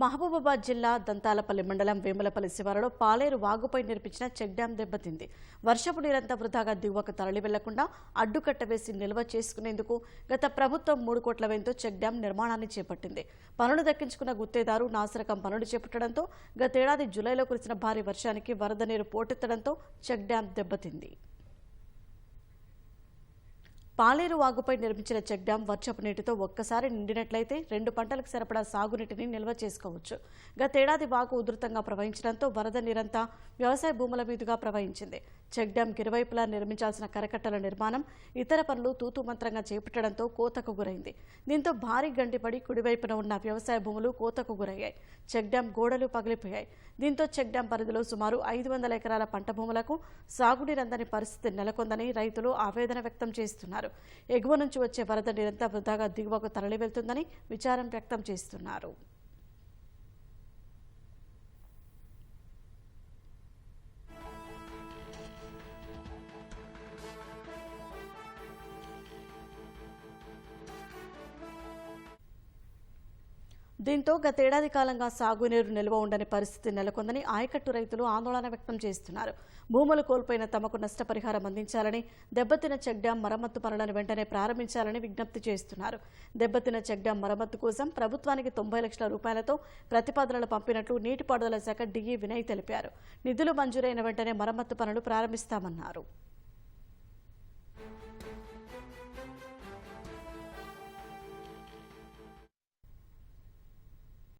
మహబూబాబాద్ జిల్లా దంతాలపల్లి మండలం వేములపల్లి శివారులో పాలేరు వాగుపై నిర్మించిన చెక్ డ్యాం దెబ్బతింది. వర్షపు నీరంతా వృధాగా దిగువకు తరలి వెళ్ళకుండా అడ్డుకట్ట వేసి నిల్వ చేసుకునేందుకు గత ప్రభుత్వం మూడు కోట్ల వ్యయంతో చెక్ డ్యాం నిర్మాణాన్ని చేపట్టింది. పనులు దక్కించుకున్న గుత్తేదారు నాసిరకం పనులు చేపట్టడంతో గతేడాది జూలైలో కురిసిన భారీ వర్షానికి వరద నీరు పోటెత్తడంతో చెక్ డ్యాం దెబ్బతింది. పాలేరు వాగుపై నిర్మించిన చెక్ డ్యాం వర్షపు నీటితో ఒక్కసారి నిండినట్లయితే రెండు పంటలకు సరిపడా సాగునీటిని నిల్వ చేసుకోవచ్చు. గతేడాది వాగు ఉధృతంగా ప్రవహించడంతో వరద నీరంతా వ్యవసాయ భూముల మీదుగా ప్రవహించింది. చెక్ డ్యాంకి ఇరువైపులా నిర్మించాల్సిన కరకట్టల నిర్మాణం ఇతర పనులు తూతుమంత్రంగా చేపట్టడంతో కోతకు గురైంది. దీంతో భారీ గండిపడి కుడివైపున ఉన్న వ్యవసాయ భూములు కోతకు గురయ్యాయి. చెక్ డ్యాం గోడలు పగిలిపోయాయి. దీంతో చెక్ డ్యాం పరిధిలో సుమారు ఐదు వందల ఎకరాల పంట భూములకు సాగునీరందని పరిస్థితి నెలకొందని రైతులు ఆవేదన వ్యక్తం చేస్తున్నారు. ఎగువ నుంచి వచ్చే వరద నీరంతా వృధాగా దిగువకు తరలి వెళ్తుందని విచారం వ్యక్తం చేస్తున్నారు. దీంతో గతేడాది కాలంగా సాగునీరు నిల్వ ఉండని పరిస్థితి నెలకొందని ఆయకట్టు రైతులు ఆందోళన వ్యక్తం చేస్తున్నారు. భూములు కోల్పోయిన తమకు నష్టపరిహారం అందించాలని దెబ్బతిన చెక్ డ్యాం మరమ్మత్తు పనులను వెంటనే ప్రారంభించాలని విజ్ఞప్తి చేస్తున్నారు. దెబ్బతిన చెక్ డ్యాం మరమ్మత్తు కోసం ప్రభుత్వానికి తొంభై లక్షల రూపాయలతో ప్రతిపాదనలు పంపినట్లు నీటిపారుదల శాఖ డిఈ వినయ్ తెలిపారు. నిధులు మంజూరైన వెంటనే మరమ్మత్తు పనులు ప్రారంభిస్తామన్నారు.